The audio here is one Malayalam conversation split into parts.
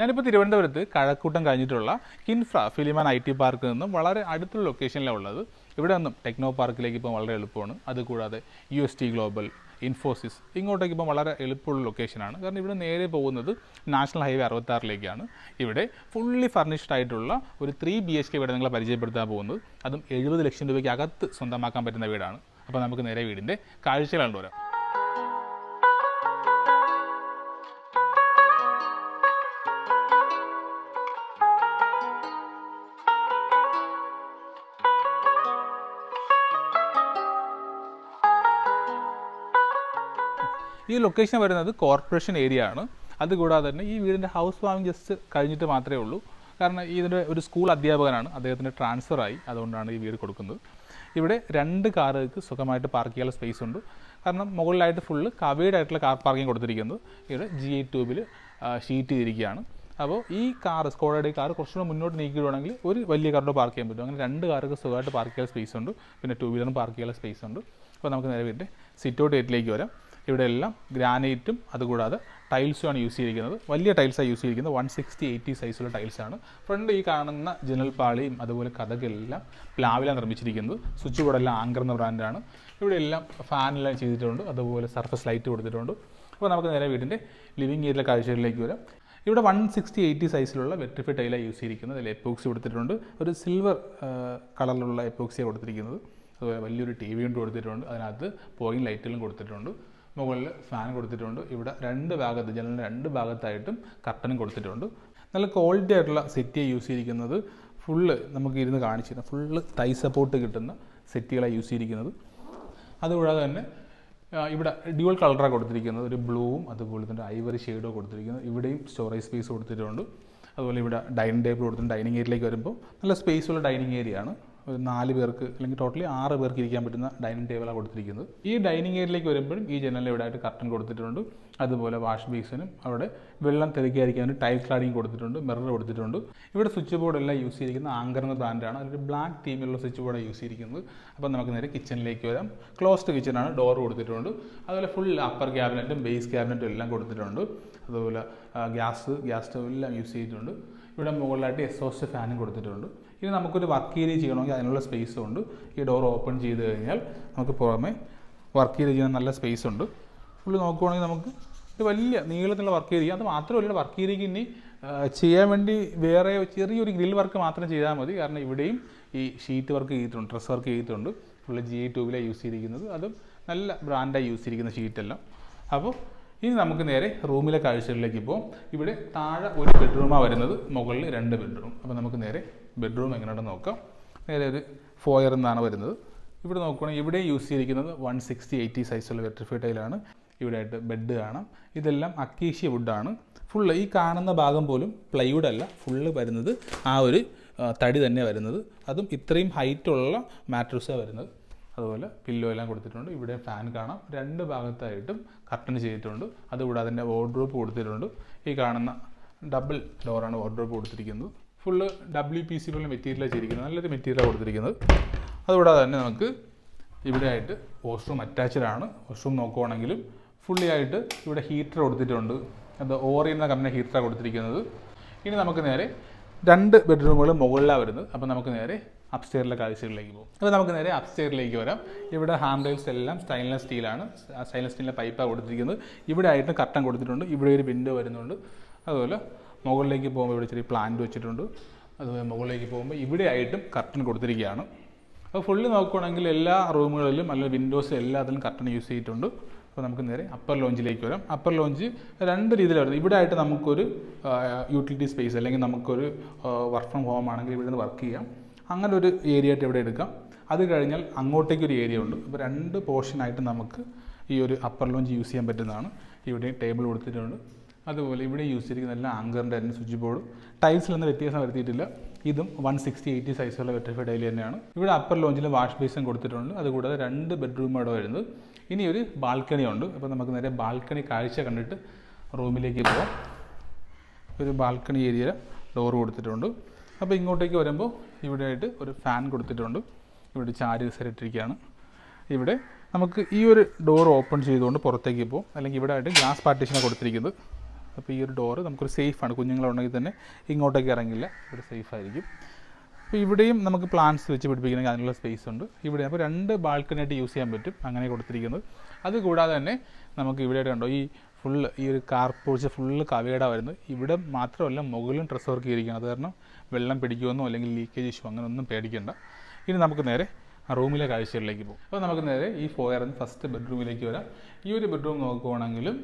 ഞാനിപ്പോൾ തിരുവനന്തപുരത്ത് കഴക്കൂട്ടം കഴിഞ്ഞിട്ടുള്ള കിൻഫ്ര ഫിലിമാൻ ഐ ടി പാർക്കിൽ നിന്നും വളരെ അടുത്തുള്ള ലൊക്കേഷനിലാണ് ഉള്ളത്. ഇവിടെ നിന്നും ടെക്നോ പാർക്കിലേക്ക് ഇപ്പോൾ വളരെ എളുപ്പമാണ്. അതുകൂടാതെ U S T global Infosys ഇങ്ങോട്ടേക്ക് ഇപ്പം വളരെ എളുപ്പമുള്ള ലൊക്കേഷനാണ് കാരണം ഇവിടെ നേരെ പോകുന്നത് നാഷണൽ ഹൈവേ അറുപത്താറിലേക്കാണ്. ഇവിടെ ഫുള്ളി ഫർണിഷ്ഡ് ആയിട്ടുള്ള ഒരു ത്രീ ബി എച്ച് കെ വീട് നിങ്ങളെ പരിചയപ്പെടുത്താൻ പോകുന്നത്. അതും എഴുപത് ലക്ഷം രൂപയ്ക്ക് അകത്ത് സ്വന്തമാക്കാൻ പറ്റുന്ന വീടാണ്. അപ്പോൾ നമുക്ക് നേരെ വീടിന്റെ കാഴ്ചകളാണ് കണ്ടുവരാം. ഈ ലൊക്കേഷൻ വരുന്നത് കോർപ്പറേഷൻ ഏരിയ ആണ്. അതുകൂടാതെ തന്നെ ഈ വീടിന്റെ ഹൗസ് വാമിംഗ് ജസ്റ്റ് കഴിഞ്ഞിട്ട് മാത്രമേ ഉള്ളൂ. കാരണം ഇതിന്റെ ഒരു സ്കൂൾ അധ്യാപകനാണ്. അദ്ദേഹത്തിന്റെ ട്രാൻസ്ഫർ ആയി. അതുകൊണ്ടാണ് ഈ വീട് കൊടുക്കുന്നത്. ഇവിടെ രണ്ട് കാറുകൾക്ക് സുഖമായിട്ട് പാർക്ക് ചെയ്യാനുള്ള സ്പേസ് ഉണ്ട്. കാരണം മുകളിലായിട്ട് ഫുള്ള് കവേഡ് ആയിട്ടുള്ള കാർ പാർക്കിംഗ് കൊടുത്തിരിക്കുന്നത് ഇവിടെ ജി എ ട്യൂബിൽ ഷീറ്റ് ചെയ്തിരിക്കുകയാണ്. അപ്പോൾ ഈ കാർ സ്കോഡയുടെ കാർ കുറച്ചുകൂടെ മുന്നോട്ട് നീക്കിയിടുവാണെങ്കിൽ ഒരു വലിയ കാറിന്റെ പാർക്ക് ചെയ്യാൻ പറ്റും. അങ്ങനെ രണ്ട് കാറുകൾ സുഖമായിട്ട് പാർക്ക് ചെയ്യാൻ സ്പേസ് ഉണ്ട്. പിന്നെ ടൂ വീലറും പാർക്ക് ചെയ്യാനുള്ള സ്പേസ് ഉണ്ട്. അപ്പോൾ നമുക്ക് നേരെ വീട്ടിൽ സിറ്റ് ഔട്ട് ഏറ്റിലേക്ക് വരാം. ഇവിടെ എല്ലാം ഗ്രാനൈറ്റും അതുകൂടാതെ ടൈൽസുമാണ് യൂസ് ചെയ്തിരിക്കുന്നത്. വലിയ ടൈൽസാണ് യൂസ് ചെയ്തിരിക്കുന്നത്. വൺ സിക്സ്റ്റി എയ്റ്റി സൈസുള്ള ടൈൽസാണ്. ഫ്രണ്ട് ഈ കാണുന്ന ജനൽ പാളിയും അതുപോലെ കഥകളെല്ലാം പ്ലാവിലാണ് നിർമ്മിച്ചിരിക്കുന്നത്. സ്വിച്ച് ബോർഡെല്ലാം ആങ്കർ എന്ന ബ്രാൻഡാണ് ഇവിടെ എല്ലാം ഫാനെല്ലാം ചെയ്തിട്ടുണ്ട്. അതുപോലെ സർഫസ് ലൈറ്റ് കൊടുത്തിട്ടുണ്ട്. അപ്പോൾ നമുക്ക് നേരെ വീടിന്റെ ലിവിങ് ഏരിയ കാഴ്ചകളിലേക്ക് വരാം. ഇവിടെ വൺ സിക്സ്റ്റി എയ്റ്റി സൈസിലുള്ള വെട്രിഫൈ ടൈലാണ് യൂസ് ചെയ്തിരിക്കുന്നത്. അതിൽ എപ്പോക്സി കൊടുത്തിട്ടുണ്ട്. ഒരു സിൽവർ കളറിലുള്ള എപ്പോക്സിയാണ് കൊടുത്തിരിക്കുന്നത്. അതുപോലെ വലിയൊരു ടി വി കൊണ്ട് കൊടുത്തിട്ടുണ്ട്. അതിനകത്ത് പോയിങ് ലൈറ്റുകളും കൊടുത്തിട്ടുണ്ട്. മുകളിൽ ഫാൻ കൊടുത്തിട്ടുണ്ട്. ഇവിടെ രണ്ട് ഭാഗത്ത് ജനലിന്റെ രണ്ട് ഭാഗത്തായിട്ടും കർട്ടനും കൊടുത്തിട്ടുണ്ട്. നല്ല ക്വാളിറ്റി ആയിട്ടുള്ള സെറ്റിയെ യൂസ് ചെയ്തിരിക്കുന്നത്. ഫുള്ള് നമുക്ക് ഇരുന്ന് കാണിച്ചിരുന്ന ഫുള്ള് തൈ സപ്പോർട്ട് കിട്ടുന്ന സെറ്റുകളാണ് യൂസ് ചെയ്തിരിക്കുന്നത്. അതുകൂടാതെ തന്നെ ഇവിടെ ഡ്യുവൽ കളറാണ് കൊടുത്തിരിക്കുന്നത്. ഒരു ബ്ലൂവും അതുപോലെ തന്നെ ഐവറി ഷെയ്ഡോ കൊടുത്തിരിക്കുന്നത്. ഇവിടെയും സ്റ്റോറേജ് സ്പേസ് കൊടുത്തിട്ടുണ്ട്. അതുപോലെ ഇവിടെ ഡൈനിങ് ടേബിൾ കൊടുത്തിട്ടുണ്ട്. ഡൈനിങ് ഏരിയയിലേക്ക് വരുമ്പോൾ നല്ല സ്പേസ് ഉള്ള ഡൈനിങ് ഏരിയ ആണ്. ഒരു നാല് പേർക്ക് അല്ലെങ്കിൽ ടോട്ടലി ആറ് പേർക്ക് ഇരിക്കാൻ പറ്റുന്ന ഡൈനിങ് ടേബിളാണ് കൊടുത്തിരിക്കുന്നത്. ഈ ഡൈനിങ് ഏരിയയിലേക്ക് വരുമ്പോഴും ഈ ജനലിൽ ഇവിടെ ആയിട്ട് കർട്ടൻ കൊടുത്തിട്ടുണ്ട്. അതുപോലെ വാഷ് ബേസിനും അവിടെ വെള്ളം തെളിക്കാതിരിക്കാൻ ഒരു ടൈൽ ക്ലാഡിങ് കൊടുത്തിട്ടുണ്ട് മിറർ കൊടുത്തിട്ടുണ്ട്. ഇവിടെ സ്വിച്ച് ബോർഡ് എല്ലാം യൂസ് ചെയ്തിരിക്കുന്ന ആങ്കർ എന്ന ബ്രാൻഡാണ് അതൊരു ബ്ലാക്ക് തീമിലുള്ള സ്വിച്ച് ബോർഡാണ് യൂസ് ചെയ്തിരിക്കുന്നത്. അപ്പോൾ നമുക്ക് നേരെ കിച്ചണിലേക്ക് വരാം. ക്ലോസ്ഡ് കിച്ചണാണ് ഡോർ കൊടുത്തിട്ടുണ്ട്. അതുപോലെ ഫുൾ അപ്പർ ക്യാബിനറ്റും ബേസ് ക്യാബിനറ്റും എല്ലാം കൊടുത്തിട്ടുണ്ട്. അതുപോലെ ഗ്യാസ് ഗ്യാസ് സ്റ്റവ് എല്ലാം യൂസ് ചെയ്തിട്ടുണ്ട്. ഇവിടെ മുകളിലായിട്ട് എക്സോസ്റ്റ് ഫാനും കൊടുത്തിട്ടുണ്ട്. ഇനി നമുക്കൊരു വർക്ക് ഏരിയ ചെയ്യണമെങ്കിൽ അതിനുള്ള സ്പേസും ഉണ്ട്. ഈ ഡോർ ഓപ്പൺ ചെയ്ത് കഴിഞ്ഞാൽ നമുക്ക് പുറമെ വർക്ക് ഏരിയ ചെയ്യാൻ നല്ല സ്പേസ് ഉണ്ട്. ഫുള്ള് നോക്കുവാണെങ്കിൽ നമുക്ക് ഒരു വലിയ നീളത്തിലുള്ള വർക്ക് ഏരിയ അത് മാത്രമല്ല വർക്ക് ഏരിയയ്ക്ക് ഇനി ചെയ്യാൻ വേണ്ടി വേറെ ചെറിയൊരു ഗ്രിൽ വർക്ക് മാത്രം ചെയ്താൽ മതി. കാരണം ഇവിടെയും ഈ ഷീറ്റ് വർക്ക് ചെയ്തിട്ടുണ്ട് ഡ്രസ് വർക്ക് ചെയ്തിട്ടുണ്ട്. ഫുള്ള് ജി ട്യൂബിലാണ് യൂസ് ചെയ്തിരിക്കുന്നത്. അതും നല്ല ബ്രാൻഡായി യൂസ് ചെയ്തിരിക്കുന്ന ഷീറ്റെല്ലാം അപ്പോൾ ഇനി നമുക്ക് നേരെ റൂമിലെ കാഴ്ചകളിലേക്ക് പോകും ഇവിടെ താഴെ ഒരു ബെഡ്റൂമാണ് വരുന്നത്. മുകളിൽ രണ്ട് ബെഡ്റൂം അപ്പോൾ നമുക്ക് നേരെ ബെഡ്റൂം എങ്ങനെയാണ് നോക്കാം. നേരെ ഒരു ഫോയർ എന്നാണ് വരുന്നത്. ഇവിടെ നോക്കുകയാണെങ്കിൽ ഇവിടെ യൂസ് ചെയ്തിരിക്കുന്നത് വൺ സിക്സ്റ്റി എയ്റ്റി സൈസുള്ള വെട്രിഫൈ ടൈലാണ് ഇവിടെ ആയിട്ട് ബെഡ് കാണാം. ഇതെല്ലാം അക്കീഷ്യ വുഡാണ് ഫുള്ള് ഈ കാണുന്ന ഭാഗം പോലും പ്ലൈവുഡ് അല്ല. ഫുള്ള് വരുന്നത് ആ ഒരു തടി തന്നെ വരുന്നത്. അതും ഇത്രയും ഹൈറ്റുള്ള മാട്രസാണ് വരുന്നത്. അതുപോലെ പില്ലോ എല്ലാം കൊടുത്തിട്ടുണ്ട്. ഇവിടെ ഫാൻ കാണാം. രണ്ട് ഭാഗത്തായിട്ടും കർട്ടൺ ചെയ്തിട്ടുണ്ട്. അതുകൂടാതെ വോർഡ്രോപ്പ് വാർഡ്രോപ്പ് കൊടുത്തിട്ടുണ്ട്. ഈ കാണുന്ന ഡബിൾ ഡോറാണ് വാർഡ്രോപ്പ് കൊടുത്തിരിക്കുന്നത്. ഫുള്ള് ഡബ്ല്യു പി സി പോലെ മെറ്റീരിയലാണ് ചെയ്തിരിക്കുന്നത് നല്ലൊരു മെറ്റീരിയലാണ് കൊടുത്തിരിക്കുന്നത്. അതുകൂടാതെ തന്നെ നമുക്ക് ഇവിടെ ആയിട്ട് വാഷ്റൂം അറ്റാച്ച്ഡ് ആണ്. വാഷ്റൂം നോക്കുവാണെങ്കിലും ഫുള്ളി ആയിട്ട് ഇവിടെ ഹീറ്റർ കൊടുത്തിട്ടുണ്ട്. അത് ഓറിയൻ എന്ന കമ്പനി ഹീറ്ററാണ് കൊടുത്തിരിക്കുന്നത്. ഇനി നമുക്ക് നേരെ രണ്ട് ബെഡ്റൂമുകൾ മുകളിലാണ് വരുന്നത്. അപ്പോൾ നമുക്ക് നേരെ അപ്സ്റ്റെയറിലെ കാഴ്ചകളിലേക്ക് പോകും. അപ്പോൾ നമുക്ക് നേരെ അപ്സ്റ്റെയറിലേക്ക് വരാം. ഇവിടെ ഹാൻഡ് റെയിൽസ് എല്ലാം സ്റ്റൈൻലെസ് സ്റ്റീലാണ് സ്റ്റൈൻലെസ് സ്റ്റീലിന്റെ പൈപ്പാണ് കൊടുത്തിരിക്കുന്നത്. ഇവിടെ ആയിട്ട് കർട്ടൻ കൊടുത്തിട്ടുണ്ട്. ഇവിടെ ഒരു വിൻഡോ വരുന്നുണ്ട്. അതുപോലെ മുകളിലേക്ക് പോകുമ്പോൾ ഇവിടെ ചെറിയ പ്ലാന്റ് വെച്ചിട്ടുണ്ട്. അതുപോലെ മുകളിലേക്ക് പോകുമ്പോൾ ഇവിടെ ആയിട്ടും കർട്ടൻ കൊടുത്തിരിക്കുകയാണ്. അപ്പോൾ ഫുള്ളി നോക്കുകയാണെങ്കിൽ എല്ലാ റൂമുകളിലും അല്ലെങ്കിൽ വിൻഡോസ് എല്ലാത്തിലും കർട്ടൻ യൂസ് ചെയ്തിട്ടുണ്ട്. അപ്പോൾ നമുക്ക് നേരെ അപ്പർ ലോഞ്ചിലേക്ക് വരാം. അപ്പർ ലോഞ്ച് രണ്ട് വരുന്നത്. ഇവിടെ ആയിട്ട് നമുക്കൊരു യൂട്ടിലിറ്റി സ്പേസ് അല്ലെങ്കിൽ നമുക്കൊരു വർക്ക് ഫ്രം ഹോം ആണെങ്കിൽ ഇവിടെ നിന്ന് വർക്ക് ചെയ്യാം. അങ്ങനെ ഒരു ഏരിയ ആയിട്ട് ഇവിടെ എടുക്കാം. അത് കഴിഞ്ഞാൽ അങ്ങോട്ടേക്ക് ഒരു ഏരിയ ഉണ്ട്. അപ്പോൾ രണ്ട് പോർഷനായിട്ട് നമുക്ക് ഈ ഒരു അപ്പർ ലോഞ്ച് യൂസ് ചെയ്യാൻ പറ്റുന്നതാണ്. ഇവിടെ ടേബിൾ കൊടുത്തിട്ടുണ്ട്. അതുപോലെ ഇവിടെ യൂസ് ചെയ്തിരിക്കുന്ന എല്ലാ ആങ്കറിന്റെ തന്നെ സ്വിച്ച് ബോർഡ് ടൈൽസിലൊന്നും വ്യത്യാസം വരുത്തിയിട്ടില്ല. ഇതും വൺ സിക്സ്റ്റി എയ്റ്റി സൈസുള്ള വെട്രിഫൈഡ് ഡെയിലി തന്നെയാണ്. ഇവിടെ അപ്പർ ലോഞ്ചിൽ വാഷ് ബേസും കൊടുത്തിട്ടുണ്ട്. അതുകൂടാതെ രണ്ട് ബെഡ്റൂം അവിടെ വരുന്നത്. ഇനി ഒരു ബാൽക്കണി ഉണ്ട്. അപ്പോൾ നമുക്ക് നേരെ ബാൽക്കണി കാഴ്ച കണ്ടിട്ട് റൂമിലേക്ക് പോകാം ഒരു ബാൽക്കണി ഏരിയ ഡോർ കൊടുത്തിട്ടുണ്ട്. അപ്പോൾ ഇങ്ങോട്ടേക്ക് വരുമ്പോൾ ഇവിടെ ആയിട്ട് ഒരു ഫാൻ കൊടുത്തിട്ടുണ്ട്. ഇവിടെ ചാരി ഇട്ടിരിക്കുകയാണ് ഇവിടെ നമുക്ക് ഈ ഒരു ഡോർ ഓപ്പൺ ചെയ്തുകൊണ്ട് പുറത്തേക്ക് പോകും അല്ലെങ്കിൽ ഇവിടെ ആയിട്ട് ഗ്ലാസ് പാർട്ടീഷനാണ് കൊടുത്തിരിക്കുന്നത്. അപ്പോൾ ഈ ഒരു ഡോറ് നമുക്കൊരു സേഫാണ് കുഞ്ഞുങ്ങളുണ്ടെങ്കിൽ തന്നെ ഇങ്ങോട്ടേക്ക് ഇറങ്ങില്ല. ഇവിടെ സേഫ് ആയിരിക്കും. അപ്പോൾ ഇവിടെയും നമുക്ക് പ്ലാന്റ്സ് വെച്ച് പിടിപ്പിക്കണമെങ്കിൽ അതിനുള്ള സ്പേസ് ഉണ്ട്. ഇവിടെ അപ്പോൾ രണ്ട് ബാൽക്കണി ആയിട്ട് യൂസ് ചെയ്യാൻ പറ്റും. അങ്ങനെ കൊടുത്തിരിക്കുന്നത്. അതുകൂടാതെ തന്നെ നമുക്ക് ഇവിടെ കണ്ടോ ഈ ഫുള്ള് ഈ ഒരു കാർ പോർച്ച് ഫുള്ള് കവേഡ വരുന്നത് ഇവിടെ മാത്രമല്ല മുകളിലും ഡ്രസ്സ് വർക്ക് ചെയ്തിരിക്കുന്നത് അത് കാരണം വെള്ളം പിടിക്കുമെന്നോ അല്ലെങ്കിൽ ലീക്കേജ് ഇഷ്യൂ അങ്ങനെ ഒന്നും പേടിക്കേണ്ട. ഇനി നമുക്ക് നേരെ ആ റൂമിലെ കാഴ്ചകളിലേക്ക് പോകും. അപ്പോൾ നമുക്ക് നേരെ ഈ ഫോയറിന് ഫസ്റ്റ് ബെഡ്റൂമിലേക്ക് വരാം. ഈ ഒരു ബെഡ്റൂം നോക്കുവാണെങ്കിലും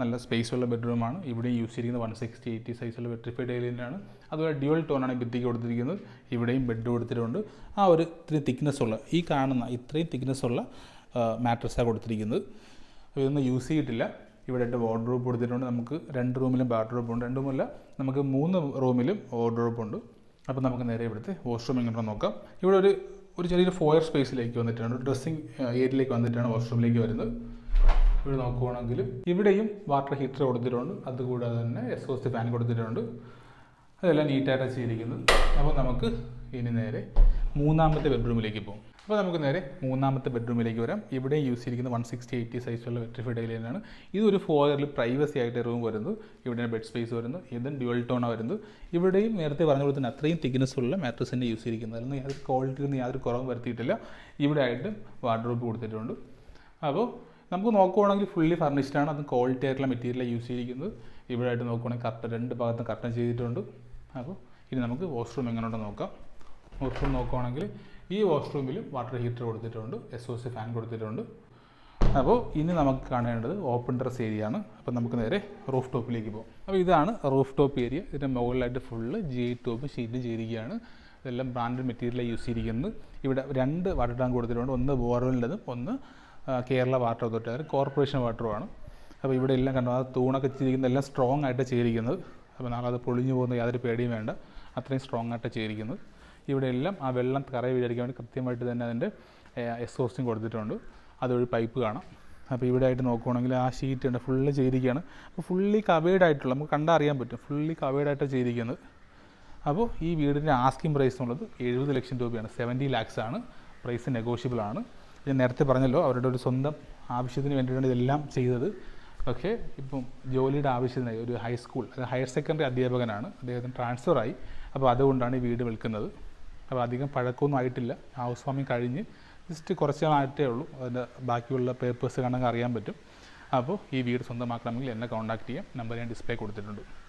നല്ല സ്പേസ് ഉള്ള ബെഡ്റൂമാണ് ഇവിടെ യൂസ് ചെയ്തിരിക്കുന്നത് വൺ സിക്സ്റ്റി എയ്റ്റി സൈസുള്ള വെട്രിഫൈഡ് ഏലിയനാണ് അതുപോലെ ഡ്യുവൽ ടോണാണ് ഭിത്തിക്ക് കൊടുത്തിരിക്കുന്നത്. ഇവിടെയും ബെഡ് കൊടുത്തിട്ടുണ്ട്. ആ ഒരു ഇത്രയും തിക്നെസ് ഉള്ള ഈ കാണുന്ന ഇത്രയും തിക്നെസ് ഉള്ള മാട്രസാണ് കൊടുത്തിരിക്കുന്നത്. ഇതൊന്നും യൂസ് ചെയ്തിട്ടില്ല. ഇവിടെ രണ്ട് വാർഡ്രോബ് കൊടുത്തിട്ടുണ്ട്. നമുക്ക് രണ്ട് റൂമിലും ബാത്റൂബ് ഉണ്ട്. രണ്ട് റൂമല്ല നമുക്ക് മൂന്ന് റൂമിലും വാർഡ്രോബ് ഉണ്ട്. അപ്പോൾ നമുക്ക് നേരെ ഇവിടുത്തെ വാഷ്റൂം എങ്ങനെ നോക്കാം. ഇവിടെ ഒരു ഒരു ചെറിയൊരു ഫോയർ സ്പേസിലേക്ക് വന്നിട്ടുണ്ട്. ഡ്രസ്സിങ് ഏരിയയിലേക്ക് വന്നിട്ടാണ് വാഷ്റൂമിലേക്ക് വരുന്നത്. ഇവിടെ നോക്കുവാണെങ്കിൽ ഇവിടെയും വാട്ടർ ഹീറ്റർ കൊടുത്തിട്ടുണ്ട്. അതുകൂടാതെ തന്നെ ഓസ് ഫാൻ കൊടുത്തിട്ടുണ്ട്. അതെല്ലാം നീറ്റായിട്ട് ചെയ്തിരിക്കുന്നത്. അപ്പോൾ നമുക്ക് ഇനി നേരെ മൂന്നാമത്തെ ബെഡ്റൂമിലേക്ക് പോകും. അപ്പോൾ നമുക്ക് നേരെ മൂന്നാമത്തെ ബെഡ്റൂമിലേക്ക് വരാം. ഇവിടെ യൂസ് ചെയ്തിരിക്കുന്ന വൺ സിക്സ്റ്റി എയ്റ്റി സൈസുള്ള വെട്രിഫൈഡ് ഏലിയനാണ് ഇതൊരു ഫോയറിൽ പ്രൈവസി ആയിട്ട് റൂം വരുന്നത് ഇവിടെ ബെഡ് സ്പേസ് വരുന്നു. ഇതും ഡ്യുവൽ ടോണാണ് വരുന്നത്. ഇവിടെയും നേരത്തെ പറഞ്ഞ പോലെ തന്നെ അത്രയും തിക്നെസ് ഉള്ള മാട്രസ് തന്നെ യൂസ് ചെയ്തിരിക്കുന്നത്. അതിൽ യാതൊരു ക്വാളിറ്റിയിൽ നിന്ന് യാതൊരു കുറവും വരുത്തിയിട്ടില്ല. ഇവിടെ ആയിട്ട് വാർഡ്രോബ് കൊടുത്തിട്ടുണ്ട്. അപ്പോൾ നമുക്ക് നോക്കുവാണെങ്കിൽ ഫുള്ളി ഫർണിഷ്ഡ് ആണ്. അത് ക്വാളിറ്റി ആയിട്ടുള്ള മെറ്റീരിയൽ യൂസ് ചെയ്തിരിക്കുന്നത്. ഇവിടെ ആയിട്ട് നോക്കുവാണെങ്കിൽ കറക്റ്റ് രണ്ട് ഭാഗത്തും കർട്ടൻ ചെയ്തിട്ടുണ്ട്. അപ്പോൾ ഇനി നമുക്ക് വാഷ്റൂം എങ്ങനെയുണ്ട് നോക്കാം. വാഷ്റൂം നോക്കുവാണെങ്കിൽ ഈ വാഷ്റൂമിൽ വാട്ടർ ഹീറ്റർ കൊടുത്തിട്ടുണ്ട്. എസ് ഒ സി ഫാൻ കൊടുത്തിട്ടുണ്ട്. അപ്പോൾ ഇനി നമുക്ക് കാണേണ്ടത് ഓപ്പൺ ടെറസ് ഏരിയ ആണ്. അപ്പോൾ നമുക്ക് നേരെ റൂഫ് ടോപ്പിലേക്ക് പോകാം. അപ്പോൾ ഇതാണ് റൂഫ് ടോപ്പ് ഏരിയ ഇതിന്റെ മുകളിലായിട്ട് ഫുള്ള് ജി ടോപ്പ് ഷീറ്റ് ചെയ്തിരിക്കുകയാണ്. ഇതെല്ലാം ബ്രാൻഡഡ് മെറ്റീരിയലാണ് യൂസ് ചെയ്തിരിക്കുന്നത്. ഇവിടെ രണ്ട് വാട്ടർ ടാങ്ക് കൊടുത്തിട്ടുണ്ട്. ഒന്ന് ബോർവെല്ലിന്റെതും ഒന്ന് കേരള വാട്ടർ അതോറിറ്റി അതായത് കോർപ്പറേഷൻ വാട്ടറുമാണ് അപ്പോൾ ഇവിടെ എല്ലാം കണ്ടു ആ തൂണൊക്കെ ചെയ്തിരിക്കുന്നത് എല്ലാം സ്ട്രോങ് ആയിട്ട് ചെയ്തിരിക്കുന്നത്. അപ്പോൾ നാളെ അത് പൊളിഞ്ഞു പോകുന്ന യാതൊരു പേടിയും വേണ്ട. അത്രയും സ്ട്രോങ് ആയിട്ട് ചെയ്തിരിക്കുന്നത്. ഇവിടെ എല്ലാം ആ വെള്ളം കറ വീഴാതിരിക്കാൻ വേണ്ടി കൃത്യമായിട്ട് തന്നെ അതിന്റെ എക്സോസ്റ്റും കൊടുത്തിട്ടുണ്ട്. അതൊരു പൈപ്പ് കാണാം. അപ്പോൾ ഇവിടെ ആയിട്ട് നോക്കുവാണെങ്കിൽ ആ ഷീറ്റ് ഉണ്ട് ഫുള്ള് ചെയ്തിരിക്കുകയാണ്. അപ്പോൾ ഫുള്ളി കവേഡ് ആയിട്ടുള്ള നമുക്ക് കണ്ടറിയാൻ പറ്റും ഫുള്ളി കവേഡ് ആയിട്ട് ചെയ്തിരിക്കുന്നത്. അപ്പോൾ ഈ വീടിന്റെ ആസ്കിംഗ് പ്രൈസ് എന്നുള്ളത് എഴുപത് ലക്ഷം രൂപയാണ് സെവന്റി ലാക്സ് ആണ്. പ്രൈസ് നെഗോഷ്യബിൾ ആണ്. ഞാൻ നേരത്തെ പറഞ്ഞല്ലോ അവരുടെ ഒരു സ്വന്തം ആവശ്യത്തിന് വേണ്ടിയിട്ടാണ് ഇതെല്ലാം ചെയ്തത്. പക്ഷേ ഇപ്പം ജോലിയുടെ ആവശ്യത്തിനായി ഒരു ഹൈസ്കൂൾ അത് ഹയർ സെക്കൻഡറി അധ്യാപകനാണ്. അദ്ദേഹത്തിന് ട്രാൻസ്ഫർ ആയി. അപ്പോൾ അതുകൊണ്ടാണ് ഈ വീട് വിൽക്കുന്നത്. അപ്പോൾ അധികം പഴക്കമൊന്നും ആയിട്ടില്ല. ഹൗസ് വാമിങ് കഴിഞ്ഞ് ജസ്റ്റ് കുറച്ച് നാളായിട്ടേ ഉള്ളൂ. അതിന്റെ ബാക്കിയുള്ള പേപ്പേഴ്സ് കാണാൻ അറിയാൻ പറ്റും. അപ്പോൾ ഈ വീട് സ്വന്തമാക്കണമെങ്കിൽ എന്നെ കോൺടാക്ട് ചെയ്യാം. നമ്പർ ഞാൻ ഡിസ്പ്ലേ കൊടുത്തിട്ടുണ്ട്.